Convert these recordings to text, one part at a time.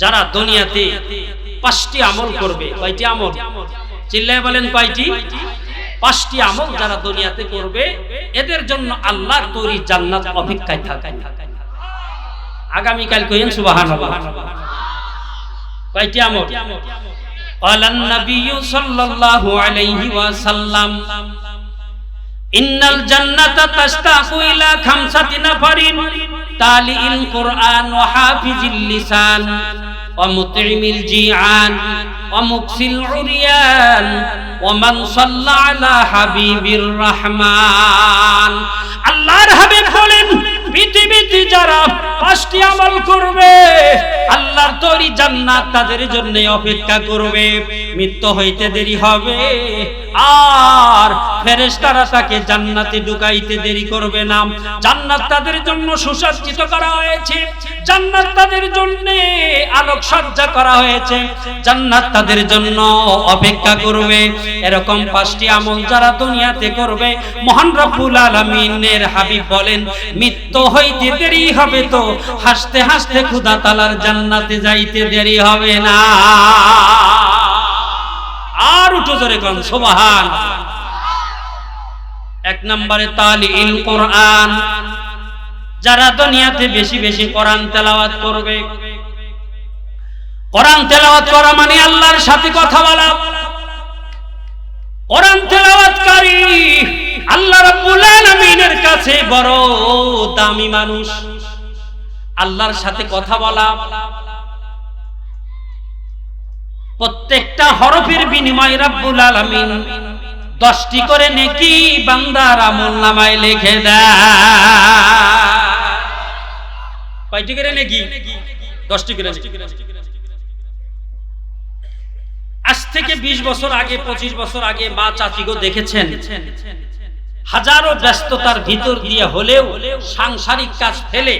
যারা দুনিয়াতে পাঁচটি আমল করবে কয়টি আমল চিল্লায় বলেন কয়টি পাঁচটি আমল যারা দুনিয়াতে করবে এদের জন্য আল্লাহর তৈরি জান্নাত অপেক্ষায় থাকে আগামীকাল কইেন সুবহানাল্লাহ কয়টি আমল قال النبي صلى الله عليه وسلم ইন্নাল জান্নাতা তাশতাকু ইলা খামসাতি নাফারিন তালিল কুরআন ওয়া হাফিজিল লিসান ওয়া মুতইমিল জিআন ওয়া মুকসিল উরিয়ান ওয়া মান সাল্লা আলা হাবিবির রহমান। আল্লাহর হাবিব বলেন, পৃথিবীতে যারা পাঁচটি আমল করবে জান্নাত তাদের জন্য অপেক্ষা করবে। মৃত্যু হইতে দেরি হবে। আর ফেরেশতারা তাকে জান্নাতে ঢুকাইতে দেরি করবে না। জান্নাত তাদের জন্য সুসজ্জিত করা হয়েছে। জান্নাত তাদের জন্য আলোক সজ্জা করা হয়েছে। জান্নাত তাদের জন্য অপেক্ষা করবে। এরকম পাঁচটি আমল যারা দুনিয়াতে করবে, মহান রব্বুল আলামিনের হাবিব বলেন, মৃত্যু হইতে দেরি হবে তো হাসতে হাসতে খুদা তালার জান্নাতে যাইতে দেরি হবে না। আর উঠো জোরে কন, সুবহান। এক নম্বরে তালিল কোরআন। যারা দুনিয়াতে বেশি বেশি কোরআন তেলাওয়াত করবে। কোরআন তেলাওয়াত করা মানে আল্লাহর সাথে কথা বলা। কোরআন তেলাওয়াতকারী আল্লাহ রাব্বুল আলামিনের কাছে বড় দামি মানুষ। আল্লাহর সাথে কথা বলা। প্রত্যেকটা হরফের বিনিময় রাব্বুল আলামিন দশটি করে নেকি বান্দার আমল নামায় লিখে দেয়। করে নেকি? দশটি করে আজ থেকে ২০ বছর আগে ২৫ বছর আগে মা চাচিগো দেখেছেন, হাজারো ব্যস্ততার ভিতর দিয়ে হলেও সাংসারিক কাজ ফেলে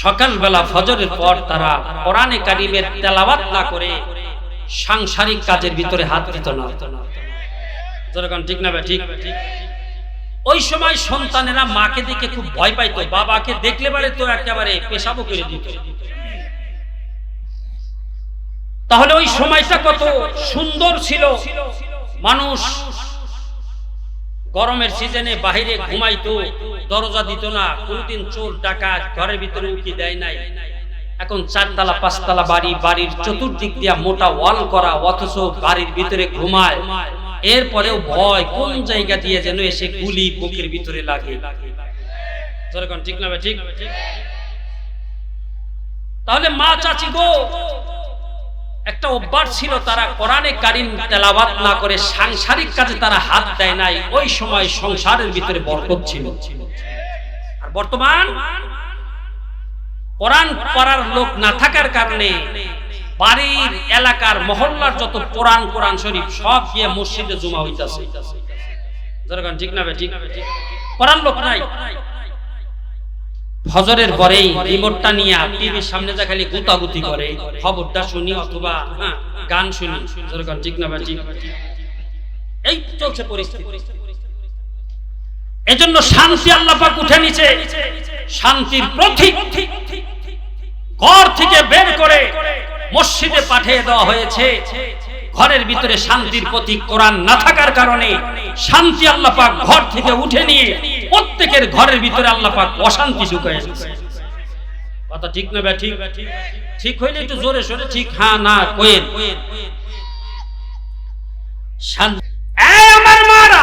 সকালবেলা ফজরের পর তারা কোরআনে কারিমের তেলাওয়াত না করে সাংসারিক কাজের ভিতরে হাত দিত না। ঠিক না ভাই, ঠিক? ওই সময় সন্তানেরা মাকে দেখে খুব ভয় পাইতো বাবাকে দেখলে পারে তো একেবারে পেশাবো করে দিত। তাহলে ওই সময়টা কত সুন্দর ছিল। মানুষ গরমের সিজনে বাহিরে ঘুমাইতো দরজা দিত না কোনদিন চোর ডাকাত ঘরের ভিতরে উকি দেয় নাই। এখন চারতলা, পাঁচতলা বাড়ি, বাড়ির চতুর্দিক দিয়া মোটা ওয়াল করা, অথচ বাড়ির ভিতরে ঘুমায়। এরপরেও ভয় কোন জায়গা দিয়ে যেন এসে গুলি বুকের ভিতরে লাগে। ঠিক না ঠিক? তাহলে মা চাচি গো, একটা অভ্যাস ছিল তারা কোরআনে কারিম তেলাওয়াত না করে সাংসারিক কাজে তারা হাত দেয় নাই, ওই সময় সংসারের ভিতরে বরকত ছিল। আর বর্তমান কোরআন পড়ার লোক না থাকার কারণে বাড়ির এলাকার মহল্লার যত কোরআন কোরআন শরীফ সব গিয়ে মসজিদে জমা হইতাছে। ঠিক না ঠিক? কোরআন লোক নাই। ফজরের পরেই রিমোটটা নিয়ে টিভির সামনে যা খালি গুতাগুতি করে খবরটা শুনি অথবা হ্যাঁ, গান শুনি। যেরকম ঠিক না ঠিক? এই চলছে পরিস্থিতি। এজন্য শান্তি আল্লাহ পাক উঠে নিচে শান্তির প্রতীক। ঘর থেকে বের করে মসজিদে পাঠিয়ে দেওয়া হয়েছে। ঘরের ভিতরে শান্তির প্রতীক কোরআন না থাকার কারণে শান্তি আল্লাহ পাক ঘর থেকে উঠে নিয়ে প্রত্যেকের ঘরের ভিতরে আল্লাহ পাক অশান্তি ঢুকায় কথা ঠিক না ব্যাঠি ঠিক? হইলে একটু জোরে সোরে ঠিক? হ্যাঁ না কোয়েন আমার মারা!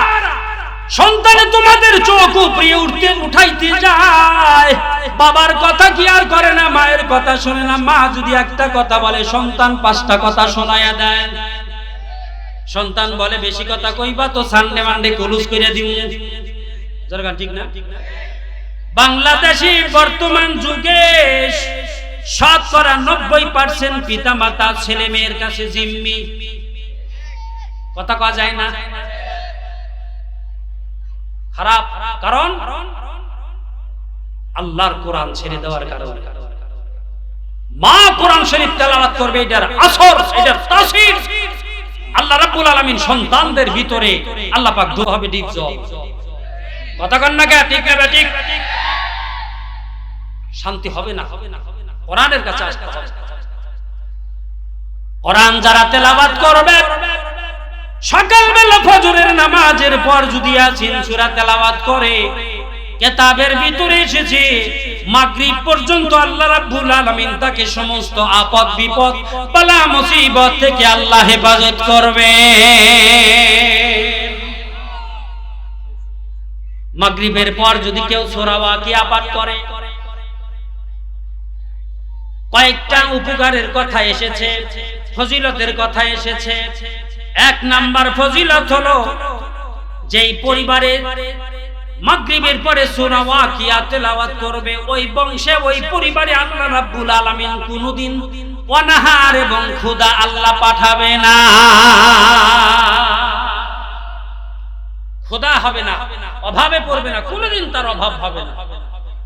সন্তানে তোমাদের চোখ উপড়িয়ে উঠতে, উঠাইতে যায়। বাবার কথা কি আর করে না, মায়ের কথা শোনে না। মা যদি একটা কথা বলে, সন্তান পাঁচটা কথা শোনায়া দেয় সন্তান বলে, বেশি কথা কইবা তো, সানডে মানডে কলুস করে দিউ। জরগান ঠিক না? বাংলাদেশি বর্তমান যুগে শতকরা নব্বই পার্সেন্ট পিতা মাতা ছেলে মেয়ের কাছে জিম্মি। কথা কওয়া যায় না? খারাপ কারণ আল্লাহর কোরআন ছেড়ে দেওয়ার কারণে। মা কোরআন শরীফ তেলাওয়াত করবে, এটার আসর, এটার তাসির। আল্লাহ রাব্বুল আলামিন সন্তানদের ভিতরে আল্লাহ পাক দু হবে ডিপ জব কথা কন না কে ঠিক না ঠিক? শান্তি হবে না। কোরআনের কাছে আসতে হবে। কোরআন যারা তেলাওয়াত করবে সকালবেলা ফজরের নামাজের পর যদি আছেন, সূরা তেলাওয়াত করে, কেতাবের ভিতরে এসেছে, মাগরিব পর্যন্ত আল্লাহ রাব্বুল আলামিন তাকে সমস্ত আপদ, বিপদ, বালা, মুসিবত থেকে আল্লাহ হেফাজত করবে মাগরিবের পর যদি কেউ সূরা ওয়াকিয়া পাঠ করে, কয়েকটা উপকারের কথা এসেছে, ফজিলতের কথা এসেছে এক নাম্বার ফজিলত হলো যেই পরিবারে মাগরিবের পরে সূরা ওয়াকিয়া তেলাওয়াত করবে, ওই বংশে, ওই পরিবারে আল্লাহ রাব্বুল আলামিন কোনদিন অনাহার এবং ক্ষুধা আল্লাহ পাঠাবে না। ক্ষুধা হবে না, অভাবে পড়বে না, কোনোদিন তার অভাব হবে না।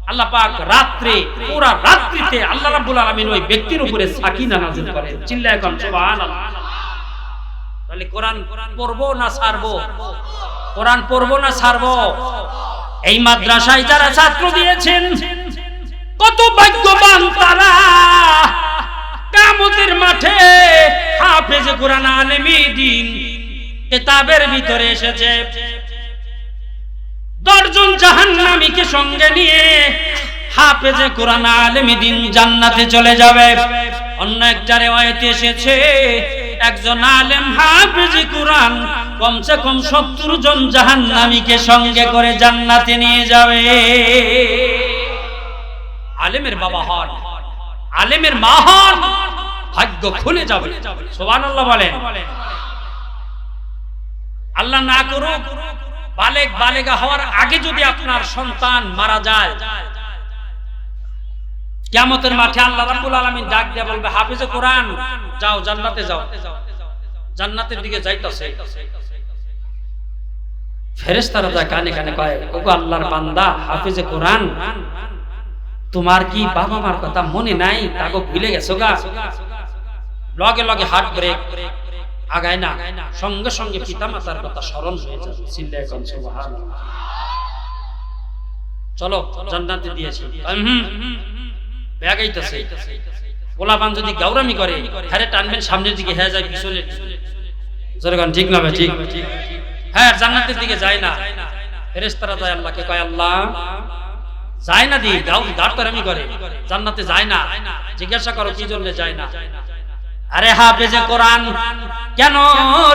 আল্লাহ পাক রাত্রে, পুরা রাত্রিতে আল্লাহ রাব্বুল আলামিন ওই ব্যক্তির উপরে সাকিনা নাযিল করেন। চিল্লায় কোন, সুবহানাল্লাহ। তাহলে কোরআন পড়ব না ছাড়বো? কোরআন পড়ব না ছাড়বো? এই মাদ্রাসায় যারা ছাত্র দিয়েছেন, কত ভাগ্যবান তারা। কামতের মাঠে হাফেজ কোরআন আলেমী দিন কিতাবের ভিতরে এসেছে। দশজন জাহান্নামীকে সঙ্গে নিয়ে হাফেজে কোরআন আলেমী দিন জান্নাতে চলে যাবে। অন্য একটা রেওয়ায়েতে এসেছে একজন আলেম হাফেজে কোরআন, কমসে কম সত্তর জন জাহান্নামীকে সঙ্গে করে জান্নাতে নিয়ে যাবে। আলেমের বাবা হন, আলেমের মা হন, ভাগ্য খুলে যাবে। সুবহানাল্লাহ বলেন। আল্লাহ না করুক, বালেক বালেগা হওয়ার আগে যদি আপনার সন্তান মারা যায় কিয়ামতের মাঠে আল্লাহ রাব্বুল আলামিন ডাক দিয়ে বলবে, হাফেজে কোরআন, যাও জান্নাতে যাও। জান্নাতের দিকে যাইতাছে। ফেরেশতারা যায় কানে কানে কয়, ওগো আল্লাহর বান্দা, হাফেজে কোরআন, তোমার কি বাবা মার কথা মনে নাই? তাগো ভুলে গেছো গা? লগে লগে হার্ট ব্রেক, আগায় না। সঙ্গে সঙ্গে পিতা মাতার কথা স্মরণ হয়ে যাবে চিল্লায় কোন, সুবহানাল্লাহ। চলো, জান্নাতে দিয়েছি ব্যাগাইতেছে। পোলাপান যদি গাউরামি করে হ্যাঁ টানবেন, সামনের দিকে হ্যাঁ যায় পিছনে জোরে গান ঠিক না ঠিক? হ্যাঁ জান্নাতের দিকে যায় না। ফেরেশতারা যায় আল্লাহকে, কয় আল্লাহ, যায় না দি, গাউ দাঁড়তারামি করে। জান্নাতে যায় না। জিজ্ঞাসা করো, কি জন্য যায় না? আরে হাফেজে কোরআন। কেন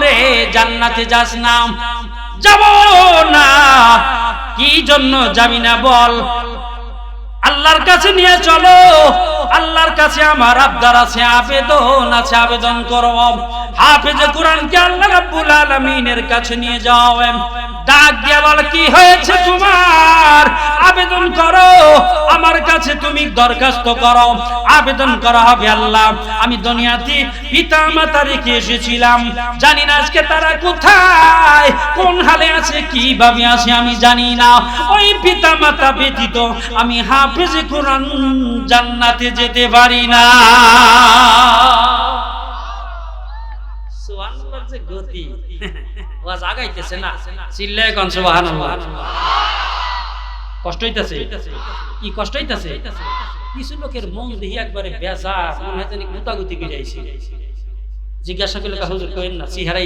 রে জান্নাতে যাস না? যাব না। কি জন্য যাবি না বল? আল্লাহর কাছে নিয়ে চলো। আল্লাহর কাছে আমার আবদার আছে, আবেদন আছে, আবেদন করো হাফেজে কোরআনকে আল্লাহ রাব্বুল আলামিনের কাছে নিয়ে যাও। ডাক দিয়া বল, কি হয়েছে তোমার? কাছে তুমি দরখাস্ত করো। আবেদন করা হবে আল্লাহ। আমি দুনিয়াতে পিতা মাতা রেখে এসেছিলাম। জানি না আজকে তারা কোথায়, কোন হালে আছে, কীভাবে আছে, আমি জানি না। ওই পিতা মাতা ব্যতীত আমি হাফেজ কোরআন জান্নাতে যেতে পারি না। গতি। ওয়াজ আগাইতেছে না। চিল্লায় কোন সুবহানাল্লাহ। কষ্ট হইতাছে? কি কষ্ট হইতাছে? কিছু লোকের মন একবারে বেজার, মনে হয় গুতাগুতি জিজ্ঞাসা করলে না চেহারা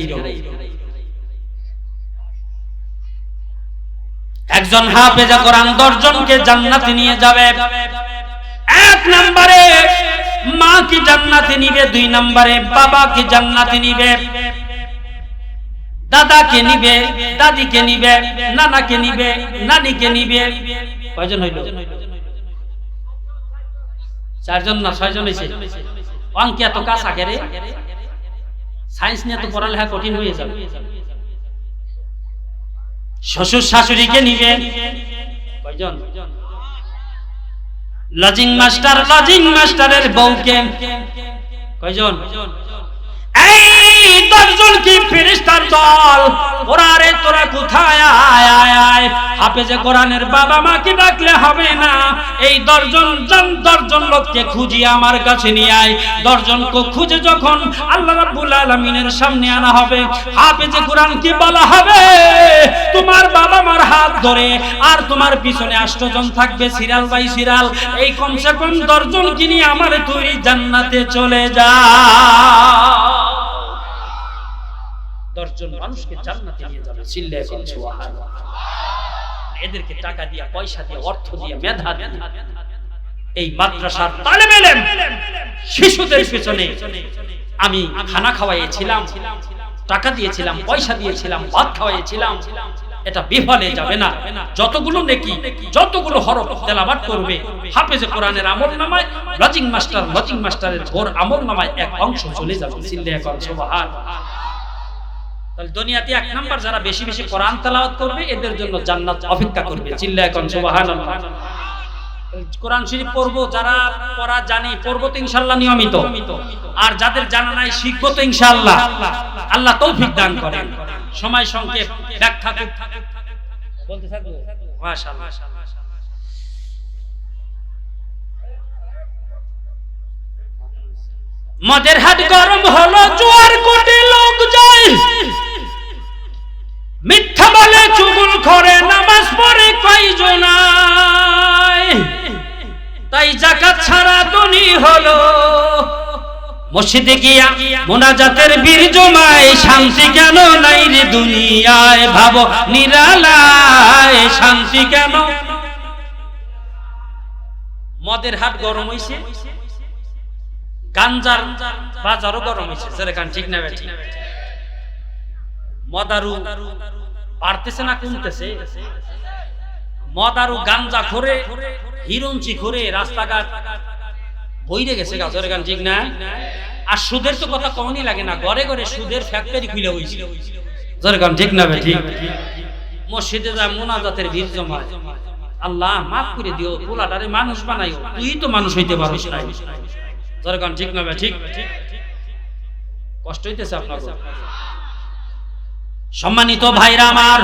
একজন হাফেজা দশজনকে জান্নাতে নিয়ে যাবে। এক নম্বরে মা কি জান্নাতে নিবে, দুই নম্বরে বাবা কি জান্নাতে নিবে। দাদাকে নিবে, দাদিকে নিবে, নানাকে নিবে, নানিকে নিবে। কয়জন হইল? চারজন না ছয়জন হয়েছে অঙ্কে এত কাজ আগে রে? সায়েন্স নিয়ে তো পড়ালেখা কঠিন হয়ে যাবে। শ্বশুর শাশুড়িকে নিবে। কয়জন? লজিং মাস্টার, লজিং মাস্টারের বউকে। কয়জন? খুঁজে যখন আল্লাহ রাব্বুল আলামিনের সামনে আনা হবে। হাফেজে কোরআন কি বলা হবে? তোমার বাবা মার হাত ধরে আর তোমার পিছনে আষ্টজন থাকবে সিরাল বাই সিরাল। এই কমসে কম দশজন কি নিয়ে আমার তুই জান্নাতে চলে যা। দশজন মানুষকে জান্নাতে নিয়ে যাবে। চিল্লে এদেরকে টাকা দিয়ে, পয়সা দিয়ে, অর্থ দিয়ে, মেধা দিয়ে। এই মাদ্রাসার তালেবে ইলম শিশুদের পেছনে আমি খানা খাওয়াইছিলাম টাকা দিয়েছিলাম, পয়সা দিয়েছিলাম, ভাত খাওয়াইছিলাম এটা বিফলে যাবে না। যতগুলো নেকি, যতগুলো হরফ তেলাবাত করবে, হাফেজে কোরআনের আমল নামায়, লজিং মাস্টার, লজিং মাস্টারের ঘোর আমল নামায় এক অংশ চলে যাবে। চিল্লে এখন সুবহান দুনিয়াতে এক নাম্বার যারা বেশি বেশি কোরআন তেলাওয়াত করবে, এদের জন্য জান্নাত অপেক্ষা করবে। চিল্লা এখন সুবহানাল্লাহ কোরআন শরীফ পড়ব, যারা পড়া জানি, পড়ব তো ইনশাআল্লাহ নিয়মিত। আর যাদের জানা নাই, শিখব তো ইনশাআল্লাহ। আল্লাহ তৌফিক দান করেন। সময় সংক্ষেপ, ব্যাখ্যা বলতে থাকব? মাশাআল্লাহ। মদের হাট গরম হলো, জোয়ার কোটি লোক যায়। মিথ্যা বলে চুগুল করে নামাজ পড়ে কয়জনায় তাই জাকাত ছাড়া দনি হলো। মসজিদে গিয়া মোনাজাতের বীর জমায়, শান্তি কেন নাই রে দুনিয়ায়? ভাবো, নিরালায় শান্তি কেন? মদের হাট গরম হইছে। গাঞ্জার বাজারও গরম হয়েছে যেরকম ঠিক না ঠিক। মদারু বাড়তেছে না, কমতেছে। মদারু গাঞ্জা খোরে হিরঞ্চি খোরে রাস্তাঘাট বইরে গেছে গা গান, ঠিক না? আর সুদের তো কথা কমই লাগে না, ঘরে ঘরে সুদের ফ্যাক্টরি খুলে হয়েছে যেরকম ঠিক না ঠিক? মসজিদে যা মোনাজাতের ভিড় জমায়, আল্লাহ মাফ করে দিও, পোলাটারে মানুষ বানাইও, তুই তো মানুষ হইতে পারিস নাই। যেরকম ঠিক না ঠিক? কষ্ট হইতেছে আপনার সম্মানিত ভাইরা আমার,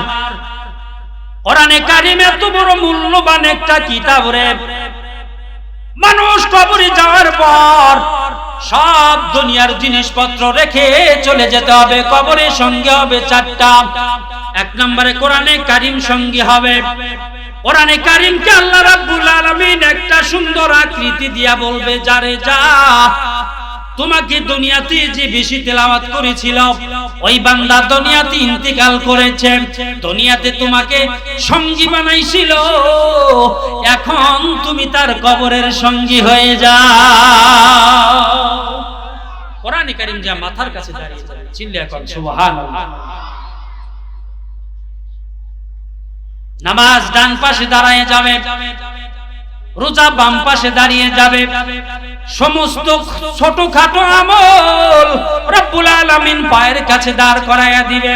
কোরআনে কারিম এত বড় মূল্যবান একটা কিতাব রে। মানুষ কবরে যাওয়ার পর সব দুনিয়ার জিনিসপত্র রেখে চলে যেতে হবে। কবরের সঙ্গে হবে চারটা। এক নম্বরে কোরআনে কারিম সঙ্গে হবে। কোরআনে কারিমকে আল্লাহ রাব্বুল আলামিন একটা সুন্দর আকৃতি দিয়া বলবে, যারে যা তোমাকে দুনিয়াতে যে বেশি তেলাওয়াত করেছিল, ওই বান্দা দুনিয়াতে ইন্তিকাল করেছে। দুনিয়াতে তোমাকে সঙ্গী বানাইছিল। এখন তুমি তার কবরের সঙ্গী হয়ে যাও। কোরআনে কারিম যা মাথার কাছে দাঁড়িয়ে যাবে চিল্লে এখন সুবহানাল্লাহ। নামাজ ডান পাশে দাঁড়ায় যাবে। রোজা বাম পাশে দাঁড়িয়ে যাবে। সমস্ত ছোটখাটো আমল রব্বুল আলামিন পায়ের কাছে দাঁড় করাইয়া দিবে।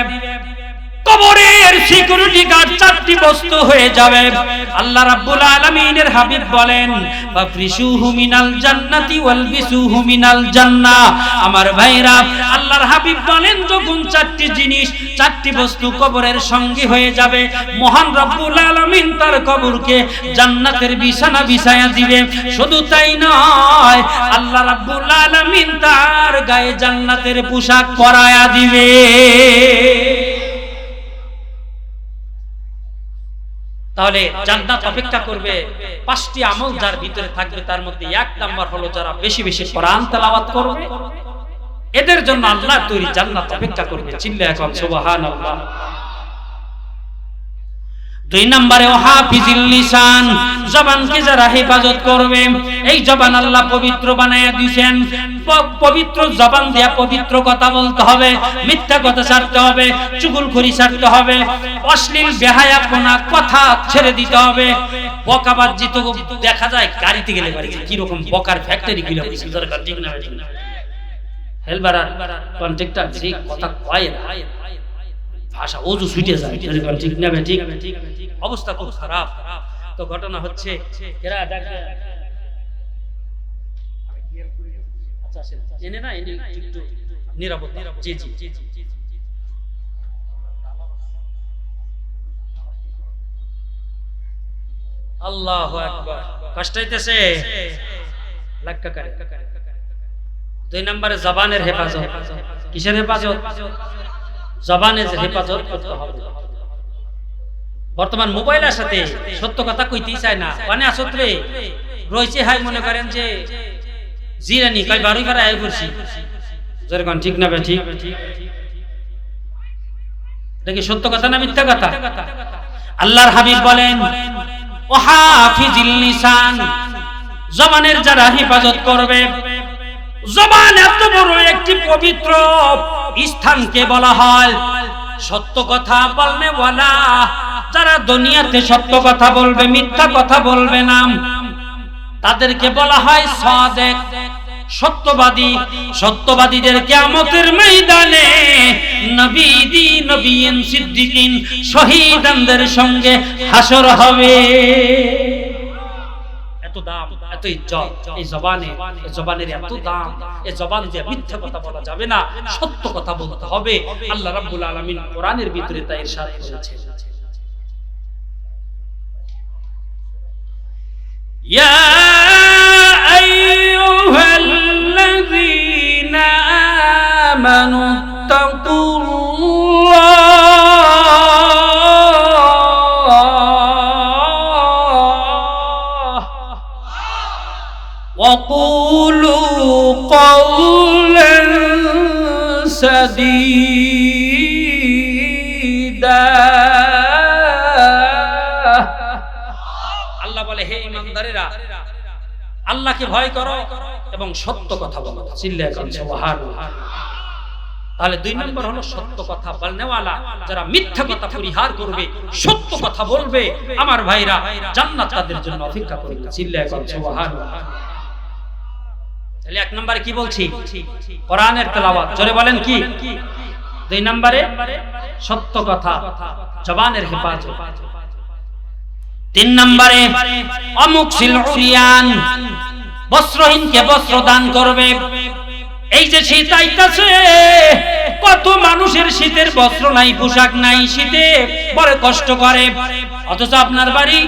কবরের সিকিউরিটি গার্ড চারটি বস্তু হয়ে যাবে। আল্লাহ রাব্বুল আলামিনের হাবিব বলেন, ফাফরিশুহু মিনাল জান্নাতি ওয়ালবিসুহু মিনাল জান্নাহ আমার ভাইরা, আল্লাহর হাবিব বলেন, যখন চারটি জিনিস, চারটি বস্তু কবরের সঙ্গে হয়ে যাবে, মহান রব্বুল আলামিন তার কবরকে জান্নাতের বিছানা বিছায়া দিবে। শুধু তাই নয়, আল্লাহ রাব্বুল আলামিন তার গায়ে জান্নাতের পোশাক পরায়া দিবে। তাহলে জান্নাত অপেক্ষা করবে। পাঁচটি আমল যার ভিতরে থাকবে, তার মধ্যে এক নাম্বার হলো যারা বেশি বেশি কোরআন তেলাওয়াত করবে। এদের জন্য আল্লাহ তৈরি জান্নাত অপেক্ষা করবে। চিল্লা এখন সুবহানাল্লাহ। দুই নম্বরে হাফিজিল লিসান। জবানকে যারা হেফাজত করবে, এই জবান আল্লাহ পবিত্র বানায়া দিয়েছেন। পবিত্র জবান দিয়া পবিত্র কথা বলতে হবে, মিথ্যা কথা ছাড়তে হবে, চুগুলখড়ি ছাড়তে হবে, অশ্লীল বেহায়াপনা কথা ছেড়ে দিতে হবে। বকাবাজি তো দেখা যায়, গাড়িতে গেলে বাড়িতে কীরকম বকার ফ্যাক্টরি গুলো দরকার ঠিক না না। হেলবার, কন্ট্রাক্টর কথা কয় ভাষা, ওজু ছুটে যায় ঠিক না, ঠিক অবস্থা খুব খারাপ। তো ঘটনা হচ্ছে আচ্ছা আল্লাহ কষ্ট হইতেছে। দুই নম্বরে জবানের হেফাজত। কিসের হেফাজত? জবানের হেফাজত করতে হবে। বর্তমান মোবাইলের সাথে সত্য কথা কইতেই চায় না। মানে আসত্রে রয়েছে হাই মনে করেন যে জিরানি, কয় বারোই বার আয় করছি যেরকম ঠিক না ঠিক? কি সত্য কথা না মিথ্যা কথা? আল্লাহর হাবিব বলেন ও হাফিজিল লিসান, জবানের যারা হেফাজত করবে, জবান এত বড় একটি পবিত্র স্থানকে বলা হয় সত্য কথা বলনে বলা। যারা দুনিয়াতে সত্য কথা বলবে, মিথ্যা কথা বলবে না। তাদেরকে বলা হয় সাদেক। সত্যবাদী। সত্যবাদীদের কিয়ামতের ময়দানে নবীদি নবীন সিদ্দিকিন শহীদানদের সঙ্গে হাসর হবে। এত দাম। ইজ্জত এই জবানে এই জবানের এত দাম এই জবান দিয়ে মিথ্যা কথা বলা যাবে না সত্য কথা বলতে হবে আল্লাহ রাব্বুল আলামিন কোরআনের ভিতরে তা ইরশাদ করেছেন يا أيها الذين آمنوا اتقوا আল্লাহ বলে, হে ইমানদারেরা, আল্লাহকে ভয় করো এবং সত্য কথা বলো। তাহলে দুই নম্বর হলো সত্য কথা বলনেওয়ালা, যারা মিথ্যা কথা পরিহার করবে, সত্য কথা বলবে, আমার ভাইরা জান্নাত তাদের জন্য অপেক্ষা করবে। চিল্লায় এখন তাহলে এক নম্বরে কি বলছি? কোরআনের তেলাওয়াত। জোরে বলেন কি? দুই নম্বরে সত্য কথা, জবানের হেফাজত। তিন নম্বরে, অমুক বস্ত্রহীনকে বস্ত্র দান করবে। এই যে শীত আইতাছে, কত মানুষের শীতের বস্ত্র নাই, পোশাক নাই, শীতে বড় কষ্ট করে। অথচ আপনার বাড়ি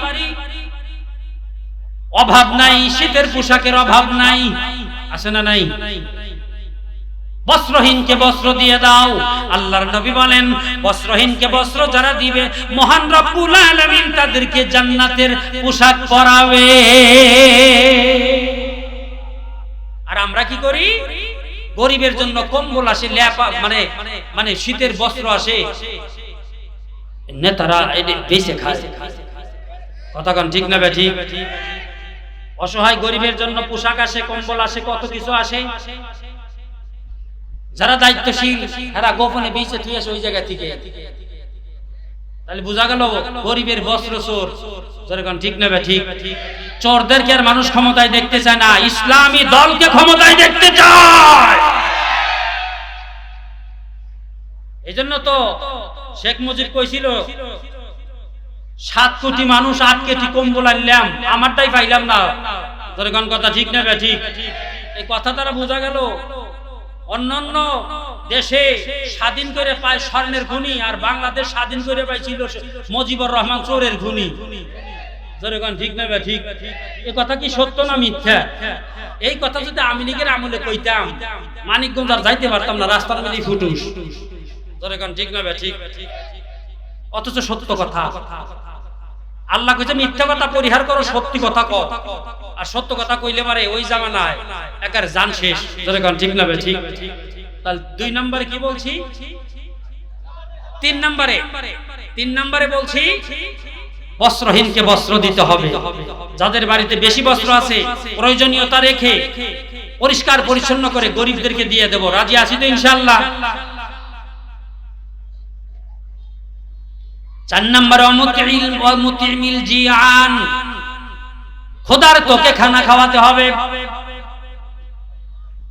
অভাব নাই, শীতের পোশাকের অভাব নাই। আছে না নাই? বস্ত্রহীনকে বস্ত্র দিয়ে দাও। আল্লাহর নবী বলেন, বস্ত্রহীনকে বস্ত্র যারা দিবে, মহান রব্বুল আলামিন তাদেরকে জান্নাতের পোশাক পরাবে। আর আমরা কি করি? গরিবের জন্য কম্বল আসে ল্যাপা মানে মানে শীতের বস্ত্র আসে। নেতারা বেঁচে খায়। কথা কন ঠিক না বে ঠিক? অসহায় গরিবের জন্য পোশাক আসে, কম্বল আসে, কত কিছু আসে। যারা দায়িত্বশীল এরা গোপনে বেঁচে তুই আসে ওই জায়গা থেকে। তাহলে বোঝা গেল, গরিবের বস্ত্র চোর। যেরকম ঠিক নেবে ঠিক। চোরদেরকে আর মানুষ ক্ষমতায় দেখতে চায় না, ইসলামী দলকে ক্ষমতায় দেখতে চায়। এই জন্য তো শেখ মুজিব কইছিল সাত কোটি মানুষ আট কেটি কম্বল আনলাম, আমারটাই পাইলাম না। যেরকম কথা ঠিক নেবে ঠিক এই কথা তারা বোঝা গেল, অন্যান্য দেশে স্বাধীন করে পায় স্বর্ণের ঘুনি আর বাংলাদেশ স্বাধীন করে পাইছিল মজিবুর রহমান চোরের যেরকম ঠিক না ঠিক এই কথা কি সত্য না মিথ্যা? এই কথা যদি আমি লীগের আমলে কইতাম, মানিকগঞ্জ আর যাইতে পারতাম না, রাস্তার মধ্যে ফুটুস। ঠিক না ঠিক অথচ সত্য কথা। আল্লাহ কইছে, মিথ্যা কথা পরিহার করো, সত্যি কথা কও। আর সত্য কথা কইলে পারে ওই জামানায় একার জান শেষ। ধরে কারণ ঠিক না ঠিক? তাহলে দুই নম্বরে কি বলছি? তিন নম্বরে তিন নম্বরে বলছি, বস্ত্রহীনকে বস্ত্র দিতে হবে। যাদের বাড়িতে বেশি বস্ত্র আছে, প্রয়োজনীয়তা রেখে পরিষ্কার পরিচ্ছন্ন করে গরিবদেরকে দিয়ে দেব। রাজি আছি তো ইনশাল্লাহ চার নম্বর খোদার তোকে খানা খাওয়াতে হবে।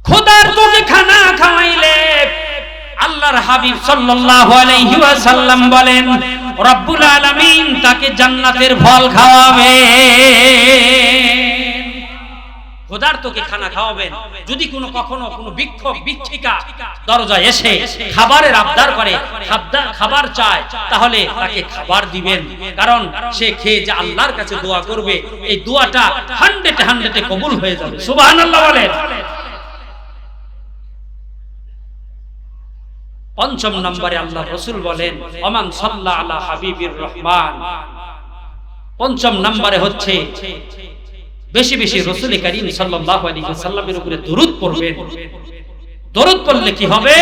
খোদার তোকে খানা খাওয়াইলে আল্লাহর হাবিব সাল্লাল্লাহু বলেন, রব্বুল আলামিন তাকে জান্নাতের ফল খাওয়াবে। ক্ষুধার্তকে খানা খাওয়াবেন। যদি কোনো কখনো কোনো বিক্ষোভ বিক্ষিকা দরজায় এসে খাবারের আবদার করে খাবার চায় তাহলে তাকে খাবার দিবেন। কারণ সে খেয়ে যে আল্লাহর কাছে দোয়া করবে এই দোয়াটা হান্ড্রেড হান্ড্রেডে কবুল হয়ে যাবে। সুবহানাল্লাহ বলেন। পঞ্চম নম্বরে আল্লাহ রসুল বলেন অমান সাল্লাহ আলা হাবিবির রহমান। পঞ্চম নম্বরে হচ্ছে বেশি বেশি রসুল করিম সাল্লাল্লাহু আলাইহি ওয়াসাল্লামের উপরে দরুদ পড়বেন দরুদ পড়লে কি হবে?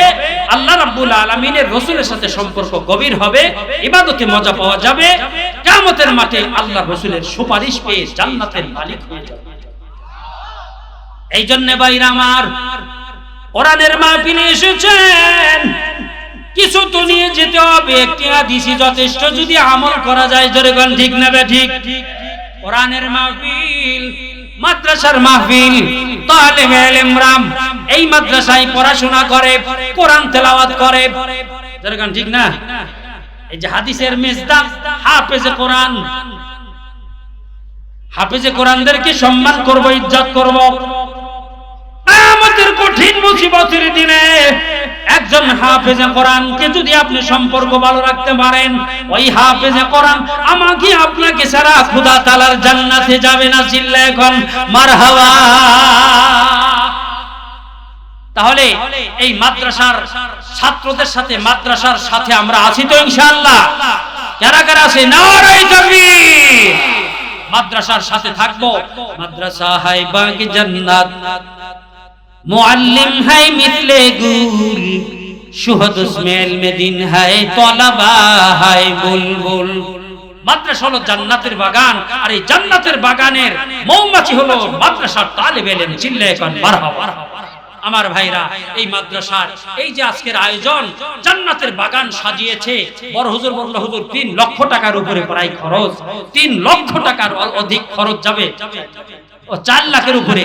আল্লাহ রাব্বুল আলামিনের রসুলের সাথে সম্পর্ক গভীর হবে ইবাদতে মজা পাওয়া যাবে। কিয়ামতের মাঠে আল্লাহ রসুলের সুপারিশ পেয়ে জান্নাতের মালিক হয়ে যাবে। এই জন্য ভাইরা আমার কোরআনের মাহফিলে এসেছেন। কিছু তো নিয়ে যেতে হবে একটি হাদিসই যথেষ্ট। যদি আমল করা যায় জোরে ঠিক নেবে ঠিক? কোরআনের মাহফিল, মাদ্রাসার মাহফিল তালেব ইলম এই মাদ্রাসায় পড়াশোনা করে, কোরআন তেলাওয়াত করে। গান, ঠিক না? এই যে হাদিসের মেজদাক, হাফেজে কোরআন। হাফেজে কোরআনদেরকে সম্মান করব, ইজ্জত করব। আমাদের কঠিন মুসিবতের দিনে একজন হাফেজে কোরআনকে যদি আপনি সম্পর্ক ভালো রাখতে পারেন, ওই হাফেজে কোরআন আমাকে আপনাকে সারা খোদা তালার জান্নাতে যাবে না চিল্লা এখন মার হাওয়া তাহলে এই মাদ্রাসার ছাত্রদের সাথে, মাদ্রাসার সাথে আমরা আছি তো ইনশাআল্লাহ। যারা কারা আছে নারাই তাকবীর। মাদ্রাসার সাথে থাকব। মাদ্রাসা হাই বাগ জান্নাত। মুআল্লিম হাই মিতলে গুল। শুহদ উসমেল মেদিন হায়, তলাবা হায়, বুলবুল। মাদ্রাসা হলো জান্নাতের বাগান, আর এই জান্নাতের বাগানের মৌমাছি হলো মাদ্রাসার তালেব এলেন চিল্লায় কন আমার ভাইরা, এই মাদ্রাসার, এই যে আজকের আয়োজন, জান্নাতের বাগান সাজিয়েছে, বড় হুজুর বলল হুজুর, তিন লক্ষ টাকার উপরে প্রায় খরচ, তিন লক্ষ টাকার অধিক খরচ যাবে। ও চার লাখের উপরে।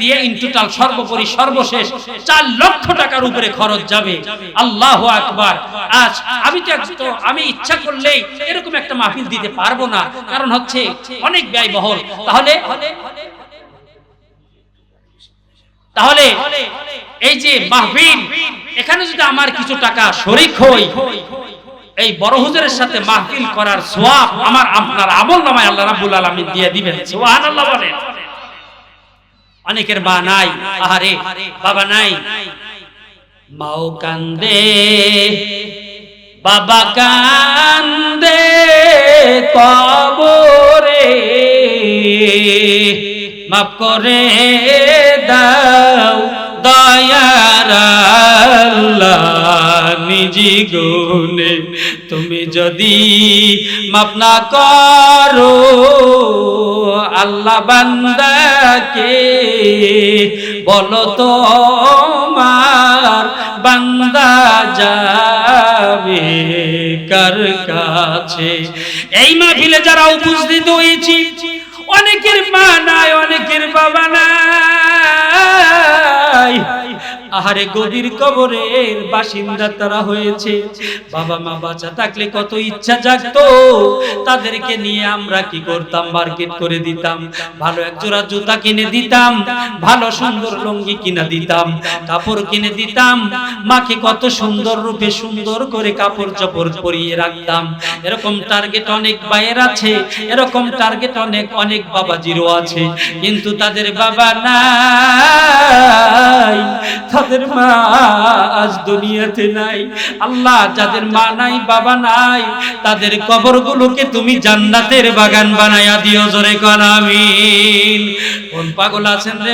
দিয়ে ইন টোটাল সর্বোপরি সর্বশেষ চার লক্ষ টাকার উপরে খরচ যাবে। আল্লাহ আকবার। আজ আমি তো আমি ইচ্ছা করলেই এরকম একটা মাহফিল দিতে পারব না। কারণ হচ্ছে অনেক ব্যয়বহুল। তাহলে তাহলে এই যে মাহফিল, এখানে যদি আমার কিছু টাকা শরিক হই এই বড় হুজুরের সাথে মাহফিল করার সোয়াব আমার আপনার আমল নামায় আল্লাহ রাব্বুল আলামিন দিয়ে দিবেন। সুবহানাল্লাহ বলেন অনেকের মা নাই, আহারে, বাবা নাই। মাও কান্দে, বাবা কান্দে কবরে। মাফ করে দাও নিজি গুনে তুমি যদি মাফ না করো, আল্লাহ বান্দাকে বলো তো আমার বান্দা যাবে কার কাছে? এই মাহফিলে যারা উপস্থিত হয়েছি, অনেকের মা নাই, অনেকের বাবা নাই। আহারে গভীর কবরের বাসিন্দা তারা হয়েছে। বাবা মা বাচ্চা থাকলে কত ইচ্ছা জাগতো। তাদেরকে নিয়ে আমরা কি করতাম? মার্কেট করে দিতাম। ভালো এক জোড়া জুতা কিনে দিতাম। ভালো সুন্দর লুঙ্গি কিনে দিতাম। কাপড় কিনে দিতাম। মাকে কত সুন্দর রূপে সুন্দর করে কাপড় চোপড় পরিয়ে রাখতাম। এরকম টার্গেট অনেক বাইয়ের আছে। এরকম টার্গেট অনেক অনেক বাবাজিরও আছে। কিন্তু তাদের বাবা নাই। তাদের মা আজ দুনিয়াতে নাই, আল্লাহ যাদের মা নাই, বাবা নাই, তাদের কবরগুলোকে তুমি জান্নাতের বাগান বানাইয়া দিও, জোরে কর আমিন। কোন পাগল আছেন রে?